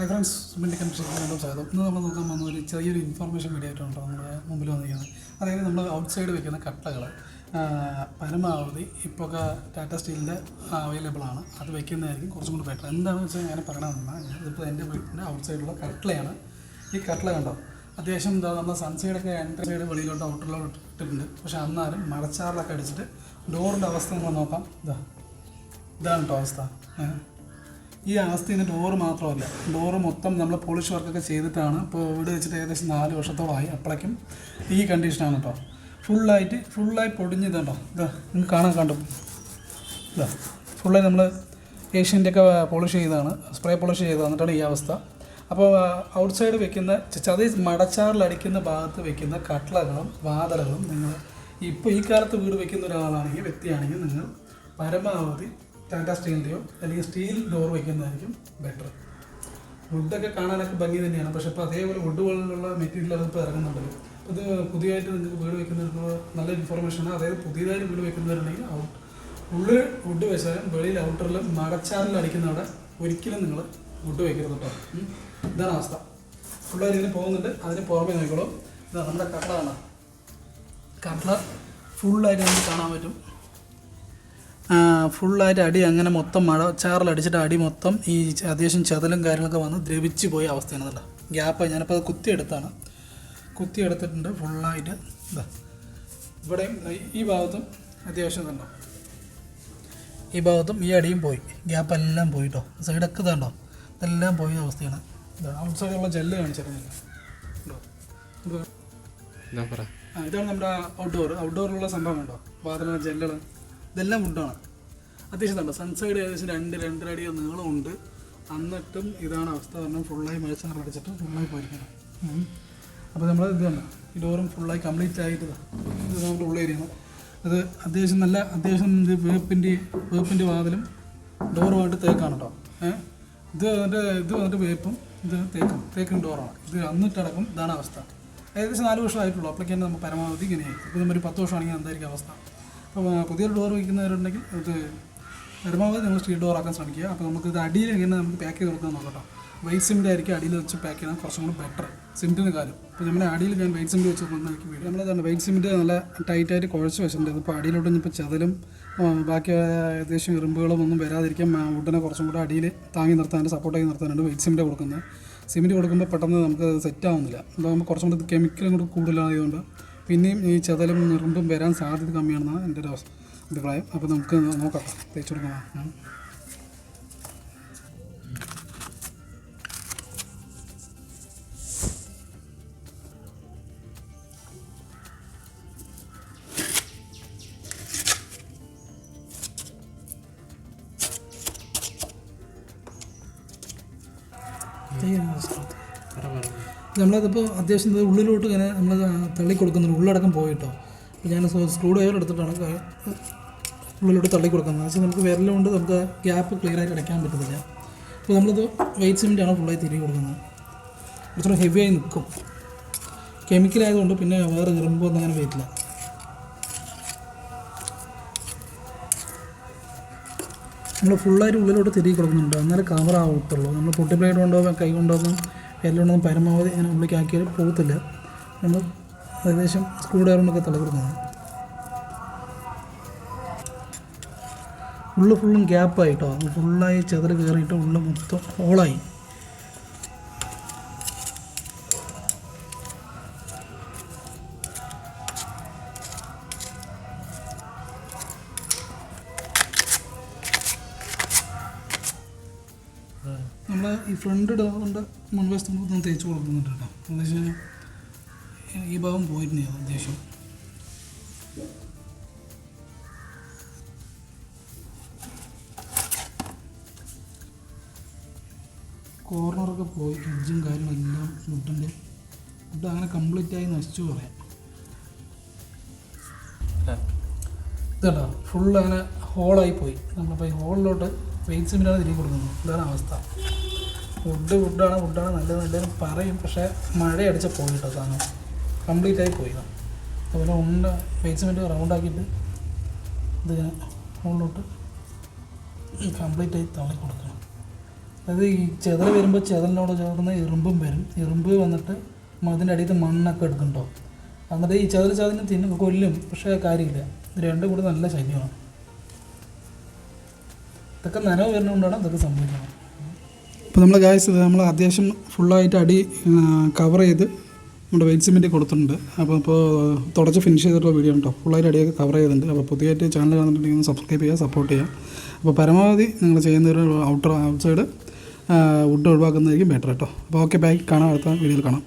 Hi friends confusion വീണ്ടും സ്വാഗതം. ഇന്ന് നമ്മൾ നോക്കാൻ പോകുന്ന ഒരു ചെറിയൊരു ഇൻഫർമേഷൻ വീഡിയോ ആയിട്ടാണ് നമ്മുടെ മുമ്പിൽ വന്നിരിക്കുന്നത്. അതായത് നമ്മൾ ഔട്ട് സൈഡ് വെക്കുന്ന കട്ടകൾ പരമാവധി ഇപ്പോൾ ടാറ്റ സ്റ്റീലിന്റെ അവൈലബിൾ ആണ്. അത് വെക്കുന്നതായിരിക്കും കുറച്ചും കൂടി ബെറ്റർ എന്താണെന്ന് വെച്ചാൽ ഞാൻ പറയണമെന്നാണ് ഇതിപ്പോൾ എന്റെ വീട്ടിന്റെ ഔട്ട് സൈഡിലുള്ള കട്ടളയാണ്. ഈ കട്ടള കണ്ടോ? അത്യാവശ്യം എന്താ നമ്മൾ സൺസൈഡൊക്കെ എന്റെ സൈഡ് വെളിയിലോട്ട് ഔട്ടറിലോട്ട് ഇട്ടിട്ടുണ്ട്. പക്ഷേ അന്നാലും മഴച്ചാറിലൊക്കെ അടിച്ചിട്ട് ഡോറിന്റെ അവസ്ഥ നമ്മൾ നോക്കാം. ഇതാ ഇതാണ് കേട്ടോ അവസ്ഥ. ഈ അവസ്ഥയിൽ നിന്ന് ഡോറ് മാത്രമല്ല. ഡോറ് മൊത്തം നമ്മൾ പോളിഷ് വർക്കൊക്കെ ചെയ്തിട്ടാണ്. ഇപ്പോൾ ഇവിടെ വെച്ചിട്ട് ഏകദേശം നാല് വർഷത്തോളമായി അപ്പോഴേക്കും ഈ കണ്ടീഷനാണ് കേട്ടോ ഫുള്ളായിട്ട് ഫുള്ളായി പൊടിഞ്ഞതുണ്ടോ ഇതാ നിങ്ങൾക്ക് കാണാൻ കണ്ടു? ഇതാ ഫുള്ളായി നമ്മൾ ഏഷ്യന്റെ ഒക്കെ പോളിഷ് ചെയ്തതാണ്. സ്പ്രേ പോളിഷ് ചെയ്ത് വന്നിട്ടാണ് ഈ അവസ്ഥ. അപ്പോൾ ഔട്ട് സൈഡ് വെക്കുന്ന ചതി മടച്ചാറിലടിക്കുന്ന ഭാഗത്ത് വെക്കുന്ന കട്ടളകളും വാതലകളും നിങ്ങൾ ഇപ്പോൾ ഈ കാലത്ത് വീട് വെക്കുന്ന ഒരാളാണെങ്കിൽ വ്യക്തിയാണെങ്കിൽ നിങ്ങൾ പരമാവധി ടാറ്റ സ്റ്റീലിന്റെയോ അല്ലെങ്കിൽ സ്റ്റീൽ ഡോർ വയ്ക്കുന്നതായിരിക്കും ബെറ്റർ വുഡൊക്കെ കാണാനൊക്കെ ഭംഗി തന്നെയാണ്. പക്ഷേ ഇപ്പോൾ അതേപോലെ വുഡ് പോലുള്ള മെറ്റീരിയൽ ഇപ്പോൾ ഇറങ്ങുന്നുണ്ടല്ലോ. അത് പുതിയതായിട്ട് നിങ്ങൾക്ക് വീട് വെക്കുന്നവർക്ക് നല്ല ഇൻഫർമേഷനാണ് അതായത് പുതിയതായിട്ട് വീട് വെക്കുന്നവരുണ്ടെങ്കിൽ ഔട്ട് ഉള്ളിൽ വുഡ് വെച്ചാലും വെളിയിൽ ഔട്ടറിൽ മടച്ചാറിൽ അടിക്കുന്നവിടെ ഒരിക്കലും നിങ്ങൾ വുഡ് വെക്കരുത് കേട്ടോ. ഇതാണ് അവസ്ഥ. ഫുള്ളായിട്ട് ഇതിന് പോകുന്നുണ്ട്. അതിന് പുറമേ നോക്കിക്കോളൂ. ഇതാ നമ്മുടെ കട്ടറാണ് കട്ടർ ഫുള്ളായിട്ട് നമുക്ക് കാണാൻ പറ്റും. ഫുള്ളായിട്ട് അടി അങ്ങനെ മൊത്തം മഴ ചാറിലടിച്ചിട്ട് അടി മൊത്തം ഈ അത്യാവശ്യം ചതലും കാര്യങ്ങളൊക്കെ വന്ന് ദ്രവിച്ച് പോയ അവസ്ഥയാണ് അതല്ല ഗ്യാപ്പ് ഞാനിപ്പോൾ അത് കുത്തിയെടുത്താണ്. കുത്തിയെടുത്തിട്ടുണ്ട് ഫുള്ളായിട്ട് ഇതാ ഇവിടെയും ഈ- ഭാഗത്തും അത്യാവശ്യം തന്നെ ഈ ഭാഗത്തും ഈ അടിയും പോയി. ഗ്യാപ്പ് എല്ലാം പോയിട്ടോ സൈഡൊക്കെ തേണ്ടോ ഇതെല്ലാം പോയ അവസ്ഥയാണ്. ഔട്ട് സൈഡിലുള്ള ജെല്ല് കാണിച്ചിരുന്നില്ല ഇതാണ് നമ്മുടെ ഔട്ട്ഡോർ ഔട്ട്ഡോറിലുള്ള സംഭവം ഉണ്ടോ വാതിലുള്ള ജെല്ലുകൾ ഇതെല്ലാം വുഡാണ് അത്യാവശ്യം കണ്ടോ സൺസൈഡ് ഏകദേശം രണ്ട് രണ്ടര അടി നീളമുണ്ട്. എന്നിട്ടും ഇതാണ് അവസ്ഥ. പറഞ്ഞാൽ ഫുള്ളായി മഴച്ചാറ് അടിച്ചിട്ട് ഫുള്ളായി പോയിരിക്കണം. അപ്പോൾ നമ്മൾ ഇത് തന്നെ ഈ ഡോറും ഫുള്ളായി കംപ്ലീറ്റ് ആയിട്ട് ഇതാ. നമ്മുടെ ഉള്ളേരിയാണ് അത് അത്യാവശ്യം നല്ല അത്യാവശ്യം ഇത് വേപ്പിന്റെ വേപ്പിന്റെ വാതിലും ഡോറുമായിട്ട് തേക്കാണ് കേട്ടോ. ഏഹ് ഇത് വന്നിട്ട് ഇത് വന്നിട്ട് വേപ്പും ഇത് തേക്കും തേക്കും ഡോറാണ്. ഇത് അന്നിട്ടടക്കം ഇതാണ് അവസ്ഥ. ഏകദേശം നാല് വർഷം ആയിട്ടുള്ളൂ അപ്പോഴേക്കും നമ്മൾ പരമാവധി ഇങ്ങനെയായി. ഇപ്പോൾ നമ്മൾ ഒരു പത്ത് വർഷമാണെങ്കിൽ എന്തായിരിക്കും അവസ്ഥ? അപ്പോൾ പുതിയൊരു ഡോർ വയ്ക്കുന്നവരുണ്ടെങ്കിൽ അത് പരമാവധി നിങ്ങൾ സ്റ്റീൽ ഡോർ ആക്കാൻ ശ്രമിക്കുക. അപ്പോൾ നമുക്ക് ഇത് അടിയിൽ എങ്ങനെ നമുക്ക് പാക്ക് ചെയ്ത് കൊടുക്കാൻ നോക്കട്ടോ വൈറ്റ് സിമിന്റെ ആയിരിക്കും അടിയിൽ വെച്ച് പാക്ക് ചെയ്യാൻ കുറച്ചും കൂടി ബെറ്റർ സിമെന്റിന് കാര്യം. ഇപ്പോൾ നമ്മുടെ അടിയിൽ ഞാൻ വൈറ്റ് സിമിന്റ് വെച്ച് കൊണ്ടാക്കി വീട് നമ്മളതാണ് വൈറ്റ് സിമിന്റ് നല്ല ടൈറ്റായിട്ട് കുഴച്ച് വെച്ചിട്ടുണ്ട്. ഇപ്പോൾ അടിയിലോട്ട് ഇപ്പോൾ ചതലും ബാക്കി ഏകദേശം ഇറുമ്പുകളും ഒന്നും വരാതിരിക്കാൻ ഉടനെ കുറച്ചും കൂടെ അടിയിൽ താങ്ങി നിർത്താൻ സപ്പോർട്ടായി നിർത്താനാണ് വൈറ്റ് സിമിന്റ് കൊടുക്കുന്നത്. സിമിന്റ് കൊടുക്കുമ്പോൾ പെട്ടെന്ന് നമുക്ക് സെറ്റ് ആവുന്നില്ല. അപ്പോൾ അതാകുമ്പോൾ കുറച്ചും കൂടി കെമിക്കലും കൂടി കൂടുതലായതുകൊണ്ട് പിന്നെയും ഈ ചതലും നിറുമ്പും വരാൻ സാധ്യത കമ്മിയാണെന്നാണ് എന്റെ ഒരു അഭിപ്രായം. അപ്പോൾ നമുക്ക് നോക്കാം. തേച്ച് കൊടുക്കാം. Yeah, that's പറ നമ്മളതിപ്പോൾ അത്യാവശ്യം ഉള്ളിലോട്ട് ഇങ്ങനെ നമ്മൾ തള്ളി കൊടുക്കുന്നുണ്ട് ഉള്ളടക്കം പോയിട്ടോ. അപ്പോൾ ഞാൻ സ്ക്രൂ ഡ്രൈവർ എടുത്തിട്ടാണ് ഉള്ളിലോട്ട് തള്ളി കൊടുക്കുന്നത് പക്ഷേ നമുക്ക് വിരലുകൊണ്ട് നമുക്ക് ഗ്യാപ്പ് ക്ലിയർ ആയിട്ട് അടയ്ക്കാൻ പറ്റത്തില്ല. അപ്പോൾ നമ്മളിത് വെയിറ്റ് സിമെന്റാണ് ഫുള്ളായി തിരികെ കൊടുക്കുന്നത്. കുറച്ചുകൂടെ ആയി നിൽക്കും. കെമിക്കൽ ആയതുകൊണ്ട് പിന്നെ വേറെ ഇറുമ്പൊന്നും അങ്ങനെ വരില്ല. നമ്മൾ ഫുള്ളായിട്ട് ഉള്ളിലോട്ട് തിരികെ കൊടുക്കുന്നുണ്ട്. എന്നാലേ കവർ ആവത്തുള്ളൂ. നമ്മൾ പൊട്ടിപ്പിളായിട്ട് കൊണ്ടോ കൈ കൊണ്ടോ ഒന്നും എല്ലാം പരമാവധി ഇങ്ങനെ ഉള്ളിക്കാക്കിയാൽ പോകത്തില്ല. നമ്മൾ ഏകദേശം സ്ക്രൂ തള്ളി കൊടുക്കുന്നത് ഉള്ളു ഫുള്ളും ഗ്യാപ്പായിട്ടോ ഫുള്ളായി ചെതറ് കയറിയിട്ട് ഉള്ളു മൊത്തം ഹോളായി നമ്മൾ ഈ ഫ്രണ്ട് ഡോറിന്റെ മുൻവശത്ത് നമുക്ക് തേച്ച് കൊടുക്കുന്നുണ്ട് കേട്ടോ. എന്താ വെച്ച് കഴിഞ്ഞാൽ ഈ ഭാഗം പോയിട്ടുണ്ട് അത്യാവശ്യം കോർണറൊക്കെ പോയി എഡ്ജും കാര്യങ്ങളെല്ലാം വുഡിന്റെ വുഡ് അങ്ങനെ കംപ്ലീറ്റ് ആയി നശിച്ചു പറയാം. ഇതാ ഫുൾ അങ്ങനെ ഹോളായി പോയി. നമ്മളിപ്പോൾ ഈ ഹോളിലോട്ട് വെയിറ്റ് സിമിലാണ് തിരികെ കൊടുക്കുന്നത്. ഇതാണ് അവസ്ഥ. വുഡ് വുഡാണ് വുഡാണ് നല്ലത് നല്ലതെന്ന് പറയും. പക്ഷേ മഴ അടിച്ച പോയി കേട്ടോ സാധനം. കംപ്ലീറ്റ് ആയി പോയി അതുപോലെ ഉണ്ട വെയിറ്റ് സിമെന്റ് റൗണ്ട് ആക്കിയിട്ട് ഇതിങ്ങനെ ഉള്ളിലോട്ട് കംപ്ലീറ്റ് ആയി തള്ളി കൊടുക്കണം. അതായത് ഈ ചെതൽ വരുമ്പോൾ ചെതലിനോട് ചേർന്ന് ഇറുമ്പും വരും. ഇറുമ്പ് വന്നിട്ട് അതിന്റെ അടിയിൽ മണ്ണൊക്കെ എടുക്കുന്നുണ്ടോ എന്നിട്ട് ഈ ചെതൽ ചതിനെ തിന്നും കൊല്ലും. പക്ഷേ കാര്യമില്ല. ഇത് രണ്ടും കൂടി നല്ല ശല്യമാണ്. ഇതൊക്കെ നനവ് വരുന്നതുകൊണ്ടാണ് ഇതൊക്കെ സംഭവിക്കുന്നത്. ഇപ്പോൾ നമ്മൾ ഗായ്സ് നമ്മൾ അത്യാവശ്യം ഫുള്ളായിട്ട് അടി കവർ ചെയ്ത് നമ്മുടെ വെയിറ്റ് സിമെന്റ് കൊടുത്തിട്ടുണ്ട്. അപ്പോൾ ഇപ്പോൾ തുടച്ച് ഫിനിഷ് ചെയ്തിട്ടുള്ള വീഡിയോ ഉണ്ടോ ഫുള്ളായിട്ട് അടിയൊക്കെ കവർ ചെയ്തിട്ടുണ്ട്. അപ്പോൾ പുതിയതായിട്ട് ചാനൽ കാണുന്നുണ്ടെങ്കിൽ ഒന്ന് സബ്സ്ക്രൈബ് ചെയ്യുക സപ്പോർട്ട് ചെയ്യുക. അപ്പോൾ പരമാവധി നിങ്ങൾ ചെയ്യുന്ന ഔട്ടർ ഔട്ട്സൈഡ് വുഡ് ഒഴിവാക്കുന്നതായിരിക്കും ബെറ്റർ കേട്ടോ അപ്പോൾ ഓക്കെ ബൈ കാണാം അടുത്ത വീഡിയോയിൽ കാണാം.